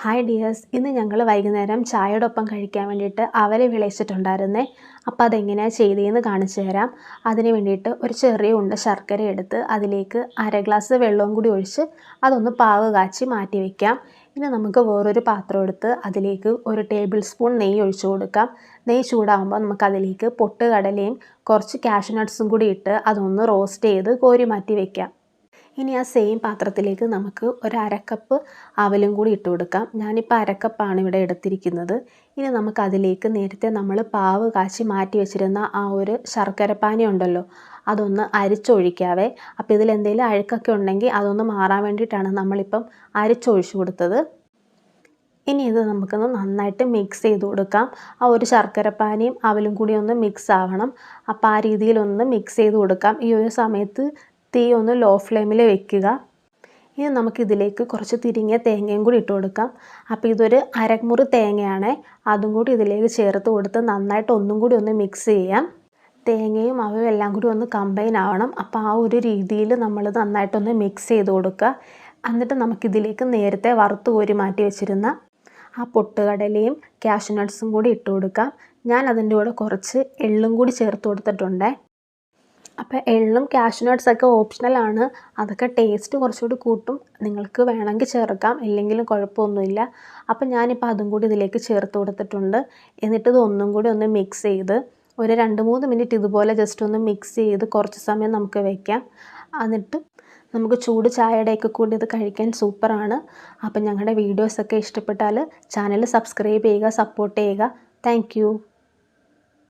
Hi dears ഇന്ന് ഞങ്ങൾ വൈകുന്നേരം ചായയോടൊപ്പം കഴിക്കാൻ വേണ്ടിയിട്ട് അവരെ വിളയിച്ചിട്ടുണ്ടായിരുന്നേ അപ്പോൾ അതെങ്ങനെയാണ് ചെയ്തതെന്ന് കാണിച്ചു തരാം. അതിന് വേണ്ടിയിട്ട് ഒരു ചെറിയ ഉണ്ട ശർക്കര എടുത്ത് അതിലേക്ക് അര ഗ്ലാസ് വെള്ളവും കൂടി ഒഴിച്ച് അതൊന്ന് പാവ് കാച്ചി മാറ്റി വയ്ക്കാം ഇനി നമുക്ക് വേറൊരു പാത്രം എടുത്ത് അതിലേക്ക് ഒരു ടേബിൾ സ്പൂൺ നെയ്യ് ഒഴിച്ചു കൊടുക്കാം. നെയ്യ് ചൂടാകുമ്പോൾ നമുക്ക് അതിലേക്ക് പൊട്ടുകടലയും കുറച്ച് കാഷ്യൂ നട്ട്സും കൂടി ഇട്ട് അതൊന്ന് റോസ്റ്റ് ചെയ്ത് കോരി മാറ്റി വയ്ക്കാം ഇനി ആ സെയിം പാത്രത്തിലേക്ക് നമുക്ക് ഒരു അരക്കപ്പ് അവലും കൂടി ഇട്ട് കൊടുക്കാം. ഞാനിപ്പോൾ അരക്കപ്പാണ് ഇവിടെ എടുത്തിരിക്കുന്നത്. ഇനി നമുക്ക് അതിലേക്ക് നേരത്തെ നമ്മൾ പാവ് കാച്ചി മാറ്റി വെച്ചിരുന്ന ആ ഒരു ശർക്കര പാനി ഉണ്ടല്ലോ അതൊന്ന് അരിച്ചൊഴിക്കാവേ. അപ്പോൾ ഇതിൽ എന്തെങ്കിലും അഴുക്കൊക്കെ ഉണ്ടെങ്കിൽ അതൊന്ന് മാറാൻ വേണ്ടിയിട്ടാണ് നമ്മളിപ്പം അരിച്ചൊഴിച്ചു കൊടുത്തത്. ഇനി ഇത് നമുക്കൊന്ന് നന്നായിട്ട് മിക്സ് ചെയ്ത് കൊടുക്കാം. ആ ഒരു ശർക്കരപ്പാനിയും അവലും കൂടി ഒന്ന് മിക്സ് ആവണം. അപ്പോൾ ആ രീതിയിലൊന്ന് മിക്സ് ചെയ്ത് കൊടുക്കാം. ഈ ഒരു സമയത്ത് തീ ഒന്ന് ലോ ഫ്ലെയിമിൽ വെക്കുക. ഇനി നമുക്കിതിലേക്ക് കുറച്ച് തിരിങ്ങിയ തേങ്ങയും കൂടി ഇട്ട് കൊടുക്കാം. അപ്പോൾ ഇതൊരു അരമുറി തേങ്ങയാണ്. അതും കൂടി ഇതിലേക്ക് ചേർത്ത് കൊടുത്ത് നന്നായിട്ട് ഒന്നും കൂടി ഒന്ന് മിക്സ് ചെയ്യാം. തേങ്ങയും അവയും എല്ലാം കൂടി ഒന്ന് കമ്പൈൻ ആവണം. അപ്പോൾ ആ ഒരു രീതിയിൽ നമ്മൾ നന്നായിട്ടൊന്ന് മിക്സ് ചെയ്ത് കൊടുക്കുക. എന്നിട്ട് നമുക്കിതിലേക്ക് നേരത്തെ വറുത്ത് കോരി മാറ്റി വെച്ചിരുന്ന ആ പൊട്ടുകടലയും ക്യാഷ്നട്ട്സും കൂടി ഇട്ട് കൊടുക്കാം. ഞാൻ അതിന്റെ കൂടെ കുറച്ച് എള്ളും കൂടി ചേർത്ത് കൊടുത്തിട്ടുണ്ട്. അപ്പോൾ എള്ളും കാഷ്യൂ നട്ട്സൊക്കെ ഓപ്ഷണലാണ് അതൊക്കെ ടേസ്റ്റ് കുറച്ചുകൂടി കൂട്ടും. നിങ്ങൾക്ക് വേണമെങ്കിൽ ചേർക്കാം. ഇല്ലെങ്കിലും കുഴപ്പമൊന്നുമില്ല. അപ്പോൾ ഞാനിപ്പോൾ അതും കൂടി ഇതിലേക്ക് ചേർത്ത് കൊടുത്തിട്ടുണ്ട്. എന്നിട്ട് ഇത് ഒന്നും കൂടി ഒന്ന് മിക്സ് ചെയ്ത് ഒരു രണ്ട് മൂന്ന് മിനിറ്റ് ഇതുപോലെ ജസ്റ്റ് ഒന്ന് മിക്സ് ചെയ്ത് കുറച്ച് സമയം നമുക്ക് വയ്ക്കാം എന്നിട്ട് നമുക്ക് ചൂട് ചായയുടെയൊക്കെ കൂടി ഇത് കഴിക്കാൻ സൂപ്പറാണ് അപ്പം ഞങ്ങളുടെ വീഡിയോസൊക്കെ ഇഷ്ടപ്പെട്ടാൽ ചാനൽ സബ്സ്ക്രൈബ് ചെയ്യുക സപ്പോർട്ട് ചെയ്യുക. താങ്ക്